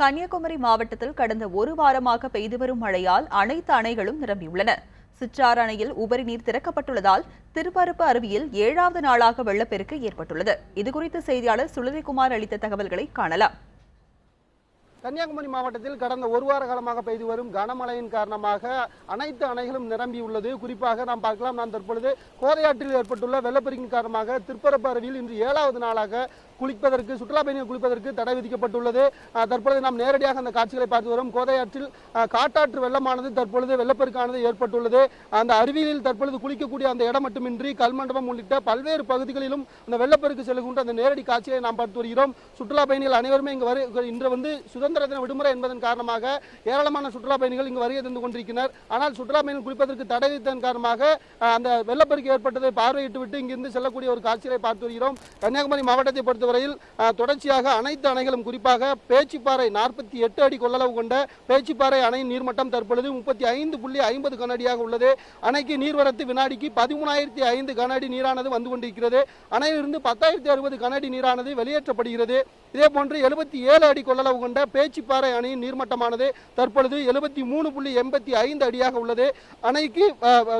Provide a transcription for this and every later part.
கன்னியாகுமரி மாவட்டத்தில் கடந்த ஒரு வாரமாக பெய்து வரும் மழையால் அனைத்து அணைகளும் நிரம்பியுள்ளன. சிற்றாறு அணையில் உபரி நீர் திறக்கப்பட்டுள்ளதால் திருப்பரப்பு அருவியில் ஏழாவது நாளாக வெள்ளப்பெருக்கு ஏற்பட்டுள்ளது. இதுகுறித்து செய்தியாளர் சுழலிகுமார் அளித்த தகவல்களை காணலாம். கன்னியாகுமரி மாவட்டத்தில் கடந்த ஒரு வார காலமாக பெய்து வரும் கனமழையின் காரணமாக அனைத்து அணைகளும் நிரம்பியுள்ளது. குறிப்பாக நாம் பார்க்கலாம் நான் தற்பொழுது கோதையாற்றில் ஏற்பட்டுள்ள வெள்ளப்பெருக்கின் காரணமாக திருப்பரப்பு அருவியில் இன்று ஏழாவது நாளாக குளிப்பதற்கு சுற்றுலா பயணிகள் குளிப்பதற்கு தடை விதிக்கப்பட்டுள்ளது. தற்பொழுது நாம் நேரடியாக அந்த காட்சிகளை பார்த்து வரும். கோதையாற்றில் காட்டாற்று வெள்ளமானது தற்பொழுது வெள்ளப்பெருக்கானது ஏற்பட்டுள்ளது. அந்த அருவியில் தற்பொழுது குளிக்கக்கூடிய அந்த இடம் மட்டுமின்றி கல்மண்டபம் உள்ளிட்ட பல்வேறு பகுதிகளிலும் அந்த வெள்ளப்பெருக்கு செல்கின்ற அந்த நேரடி காட்சியை நாம் பார்த்து வருகிறோம். சுற்றுலா பயணிகள் அனைவருமே இங்கு வரு இன்று வந்து சுதந்திர தின விடுமுறை என்பதன் காரணமாக ஏராளமான சுற்றுலா பயணிகள் இங்கு வருகை தந்து கொண்டிருக்கிறார் ஆனால் சுற்றுலா பயணிகள் குளிப்பதற்கு தடை விதித்ததன் காரணமாக அந்த வெள்ளப்பெருக்கு ஏற்பட்டதை பார்வையிட்டு விட்டு இங்கிருந்து செல்லக்கூடிய ஒரு காட்சியை பார்த்து வருகிறோம். கன்னியாகுமரி மாவட்டத்தை பொறுத்தவரையில் தொடர்ச்சியாக அனைத்து அணைகளும் குறிப்பாக பேச்சிப்பாறை நாற்பத்தி எட்டு அடி கொள்ளளவு கொண்ட பேச்சிப்பாறை அணையின் நீர்மட்டம் தற்பொழுது முப்பத்தி ஐந்து புள்ளி ஐம்பது கனஅடியாக உள்ளது. அணைக்கு நீர்வரத்து வினாடிக்கு பதிமூணாயிரத்தி ஐந்து கனஅடி நீரானது வந்து கொண்டிருக்கிறது. அணையிலிருந்து பத்தாயிரத்தி அறுபது கனஅடி நீரானது வெளியேற்றப்படுகிறது. இதே போன்று எழுபத்தி ஏழு அடி கொள்ளளவு கொண்ட பேச்சிப்பாறை அணையின் நீர்மட்டமானது தற்பொழுது எழுபத்தி மூணு புள்ளி எண்பத்தி ஐந்து அடியாக உள்ளது. அணைக்கு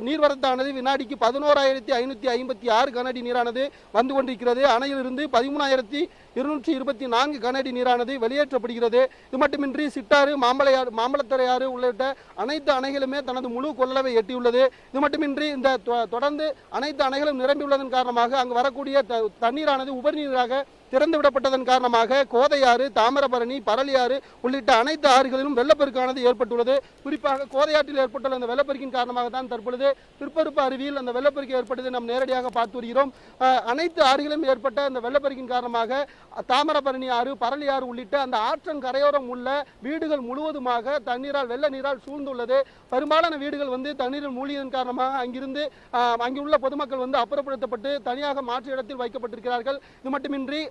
நீர்வரத்தானது வினாடிக்கு பதினோராயிரத்தி ஐநூற்றி ஐம்பத்தி ஆறு கனஅடி நீரானது வந்து கொண்டிருக்கிறது. அணையிலிருந்து ஆயிரத்தி இருநூற்றி இருபத்தி நான்கு கனஅடி நீரானது வெளியேற்றப்படுகிறது. இது மட்டுமின்றி சிட்டாறு மாம்பழையாறு மாம்பழத்தரையாறு உள்ளிட்ட அனைத்து அணைகளுமே தனது முழு கொள்ளளவை எட்டியுள்ளது. இது மட்டுமின்றி இந்த தொடர்ந்து அனைத்து அணைகளும் நிரம்பியுள்ளதன் காரணமாக அங்கு வரக்கூடிய தண்ணீரானது உபரி நீராக திறந்து விடப்பட்டதன் காரணமாக கோதையாறு தாமிரபரணி பரளியாறு உள்ளிட்ட அனைத்து ஆறுகளிலும் வெள்ளப்பெருக்கானது ஏற்பட்டுள்ளது. குறிப்பாக கோதையாற்றில் ஏற்பட்டுள்ள அந்த வெள்ளப்பெருக்கின் காரணமாக தான் தற்பொழுது திருப்பருப்பு அருவியில் அந்த வெள்ளப்பெருக்கு ஏற்பட்டதை நாம் நேரடியாக பார்த்து வருகிறோம். அனைத்து ஆறுகளிலும் ஏற்பட்ட அந்த வெள்ளப்பெருக்கின் காரணமாக தாமிரபரணி ஆறு பரளி ஆறு உள்ளிட்ட அந்த ஆற்றன் கரையோரம் உள்ள வீடுகள் முழுவதுமாக தண்ணீரால் வெள்ள நீரால் சூழ்ந்துள்ளது. பெரும்பாலான வீடுகள் வந்து தண்ணீரில் மூழ்கியதன் காரணமாக அங்கிருந்து அங்குள்ள பொதுமக்கள் வந்து அப்புறப்படுத்தப்பட்டு தனியாக மாற்று இடத்தில் வைக்கப்பட்டிருக்கிறார்கள். இது மட்டுமின்றி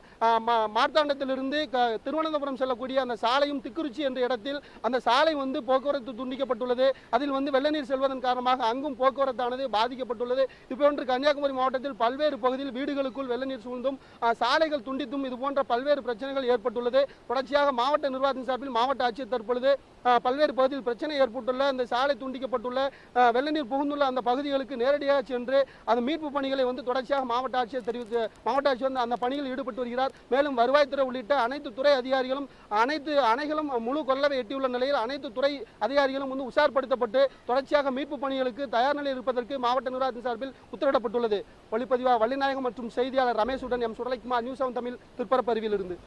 மார்த்தாண்டத்திலிருந்து க- திருவனந்தபுரம் செல்லக்கூடிய அந்த சாலையும் திக்குறிச்சி என்ற இடத்தில் அந்த சாலை வந்து போக்குவரத்து துண்டிக்கப்பட்டுள்ளது. அதில் வந்து வெள்ள நீர் செல்வதன் காரணமாக அங்கும் போக்குவரத்தானது பாதிக்கப்பட்டுள்ளது. இப்போன்று கன்னியாகுமரி மாவட்டத்தில் பல்வேறு பகுதியில் வீடுகளுக்குள் வெள்ள நீர் சூழ்ந்தும் சாலைகள் துண்டித்தும் இது போன்ற பல்வேறு பிரச்சனைகள் ஏற்பட்டுள்ளது. தொடர்ச்சியாக மாவட்ட நிர்வாகத்தின் சார்பில் மாவட்ட ஆட்சியர் தற்பொழுது பல்வேறு பகுதியில் பிரச்சனை ஏற்பட்டுள்ள அந்த சாலை துண்டிக்கப்பட்டுள்ள வெள்ளநீர் வெள்ள நீர் புகுந்துள்ள அந்த பகுதிகளுக்கு நேரடியாக சென்று அந்த மீட்பு பணிகளை வந்து தொடர்ச்சியாக மாவட்ட ஆட்சியர் தெரிவித்து மாவட்ட ஆட்சியர் வந்து அந்த பணியில் ஈடுபட்டு வருகிறது வருகிறார். மேலும் வருவாய்த்துறை உள்ளிட்ட அனைத்து துறை அதிகாரிகளும் அனைத்து அணைகளும் முழு கொள்ளவை எட்டியுள்ள நிலையில் அனைத்து துறை அதிகாரிகளும் வந்து உஷார்படுத்தப்பட்டு தொடர்ச்சியாக மீட்பு பணிகளுக்கு தயார் நிலையில் இருப்பதற்கு மாவட்ட நிர்வாகத்தின் சார்பில் உத்தரவிடப்பட்டுள்ளது. ஒளிப்பதிவா வள்ளிநாயகம் மற்றும் செய்தியாளர் ரமேஷுடன் M. Sudalaikumar news seven Tamil திருப்பரப்பருவியிலிருந்து